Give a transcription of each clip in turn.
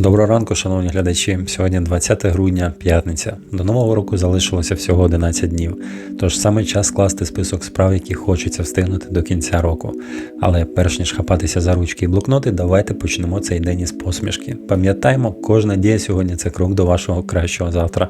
Доброго ранку, шановні глядачі. Сьогодні 20 грудня, п'ятниця. До нового року залишилося всього 11 днів. Тож саме час скласти список справ, які хочеться встигнути до кінця року. Але перш ніж хапатися за ручки і блокноти, давайте почнемо цей день із посмішки. Пам'ятаємо, кожна дія сьогодні це крок до вашого кращого завтра.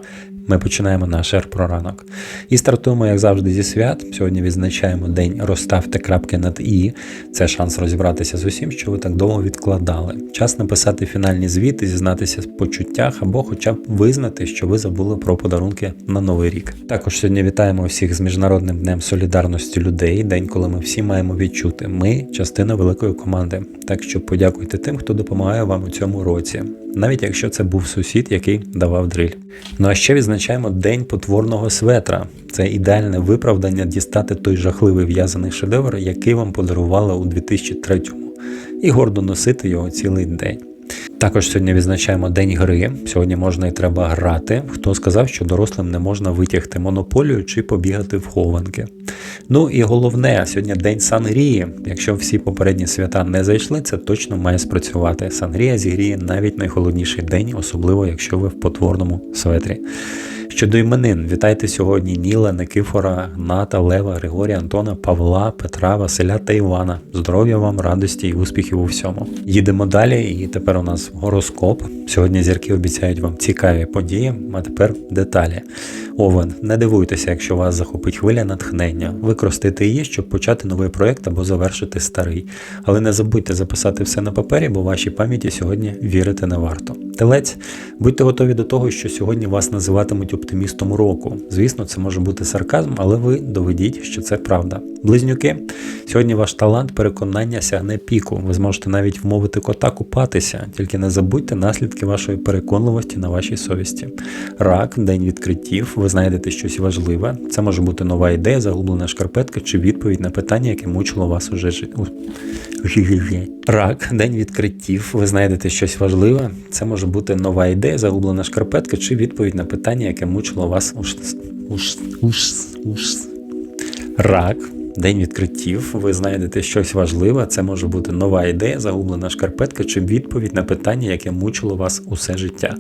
Ми починаємо наш ранок. І стартуємо, як завжди, зі свят. Сьогодні відзначаємо день розставте крапки над і. Це шанс розібратися з усім, що ви так довго відкладали. Час написати фінальні звіти, зізнатися в почуттях або хоча б визнати, що ви забули про подарунки на новий рік. Також сьогодні вітаємо всіх з міжнародним днем солідарності людей. День, коли ми всі маємо відчути. Ми частина великої команди. Так що подякуйте тим, хто допомагає вам у цьому році, навіть якщо це був сусід, який давав дриль. Ну а ще відзначаємо День потворного светра. Це ідеальне виправдання дістати той жахливий в'язаний шедевр, який вам подарували у 2003-му, і гордо носити його цілий день. Також сьогодні відзначаємо День гри. Сьогодні можна і треба грати. Хто сказав, що дорослим не можна витягти монополію чи побігати в хованки. Ну і головне, сьогодні День Сангрії. Якщо всі попередні свята не зайшли, це точно має спрацювати. Сангрія зігріє навіть найхолодніший день, особливо якщо ви в потворному светрі. Щодо іменин, вітайте сьогодні Ніла, Никифора, Гната, Лева, Григорія, Антона, Павла, Петра, Василя та Івана. Здоров'я вам, радості і успіхів у всьому. Їдемо далі, і тепер у нас гороскоп. Сьогодні зірки обіцяють вам цікаві події, а тепер деталі. Овен, не дивуйтеся, якщо вас захопить хвиля натхнення. Використайте її, щоб почати новий проект або завершити старий. Але не забудьте записати все на папері, бо вашій пам'яті сьогодні вірити не варто. Телець, будьте готові до того, що сьогодні вас називатимуть оптимістом року. Звісно, це може бути сарказм, але ви доведіть, що це правда. Близнюки, сьогодні ваш талант переконання сягне піку. Ви зможете навіть вмовити кота купатися, тільки не забудьте наслідки вашої переконливості на вашій совісті. Рак, день відкриттів, ви знайдете щось важливе. Це може бути нова ідея, загублена шкарпетка чи відповідь на питання, яке мучило вас уже життя. Рак, день відкриттів. Ви знайдете щось важливе. Це може бути нова ідея, загублена шкарпетка чи відповідь на питання, яке мучило вас уж. Рак. День відкриттів, ви знайдете щось важливе, це може бути нова ідея, загублена шкарпетка чи відповідь на питання, яке мучило вас усе життя.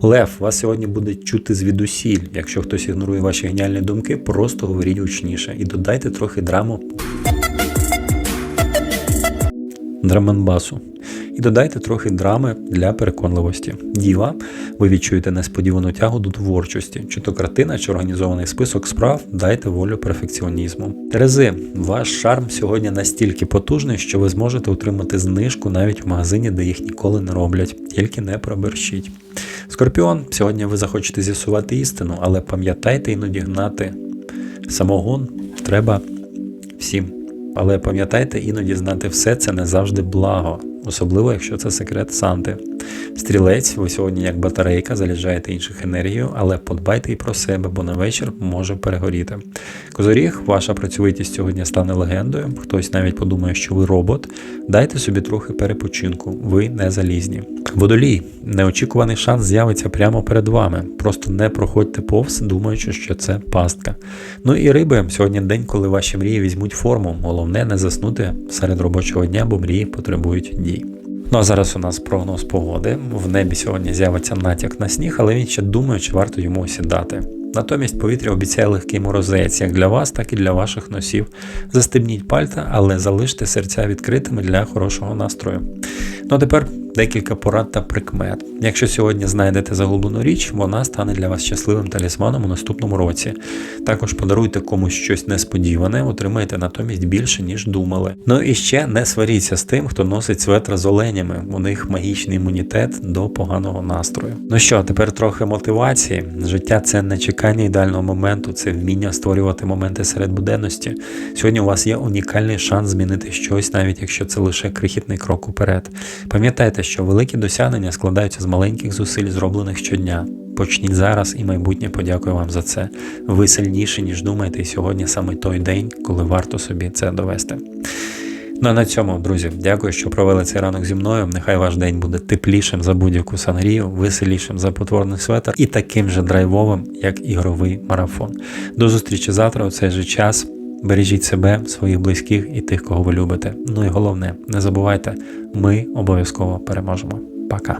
Лев, вас сьогодні буде чути звідусіль. Якщо хтось ігнорує ваші геніальні думки, просто говоріть гучніше і додайте трохи драму драманбасу. І додайте трохи драми для переконливості. Діва, ви відчуєте несподівану тягу до творчості, чи то картина, чи організований список справ, дайте волю перфекціонізму. Терези, ваш шарм сьогодні настільки потужний, що ви зможете отримати знижку навіть в магазині, де їх ніколи не роблять, тільки не проберщіть. Скорпіон, сьогодні ви захочете з'ясувати істину, але пам'ятайте іноді гнати самогон треба всім. Але пам'ятайте, іноді знати все це не завжди благо, особливо якщо це секрет Санти. Стрілець, ви сьогодні як батарейка заряджаєте інших енергію, але подбайте і про себе, бо на вечір може перегоріти. Козоріг, ваша працьовитість сьогодні стане легендою. Хтось навіть подумає, що ви робот. Дайте собі трохи перепочинку, ви не залізні. Водолій, неочікуваний шанс з'явиться прямо перед вами. Просто не проходьте повз, думаючи, що це пастка. Ну і риби, сьогодні день, коли ваші мрії візьмуть форму. Головне не заснути серед робочого дня, бо мрії потребують дій. Ну а зараз у нас прогноз погоди. В небі сьогодні з'явиться натяк на сніг, але він ще думає, чи варто йому осідати. Натомість повітря обіцяє легкий морозець як для вас, так і для ваших носів. Застебніть пальта, але залиште серця відкритими для хорошого настрою. Ну а тепер декілька порад та прикмет. Якщо сьогодні знайдете загублену річ, вона стане для вас щасливим талісманом у наступному році. Також подаруйте комусь щось несподіване, отримаєте натомість більше, ніж думали. Ну і ще не сваріться з тим, хто носить светра з оленями. У них магічний імунітет до поганого настрою. Ну що, тепер трохи мотивації. Життя це не чекання ідеального моменту, це вміння створювати моменти серед буденності. Сьогодні у вас є унікальний шанс змінити щось, навіть якщо це лише крихітний крок уперед. Пам'ятайте, що великі досягнення складаються з маленьких зусиль, зроблених щодня. Почніть зараз і майбутнє подякує вам за це. Ви сильніші, ніж думаєте, і сьогодні саме той день, коли варто собі це довести. Ну а на цьому, друзі, дякую, що провели цей ранок зі мною. Нехай ваш день буде теплішим за будь-яку сангрію, веселішим за потворний светр і таким же драйвовим, як ігровий марафон. До зустрічі завтра у цей же час. Бережіть себе, своїх близьких і тих, кого ви любите. Ну і головне, не забувайте, ми обов'язково переможемо. Пока.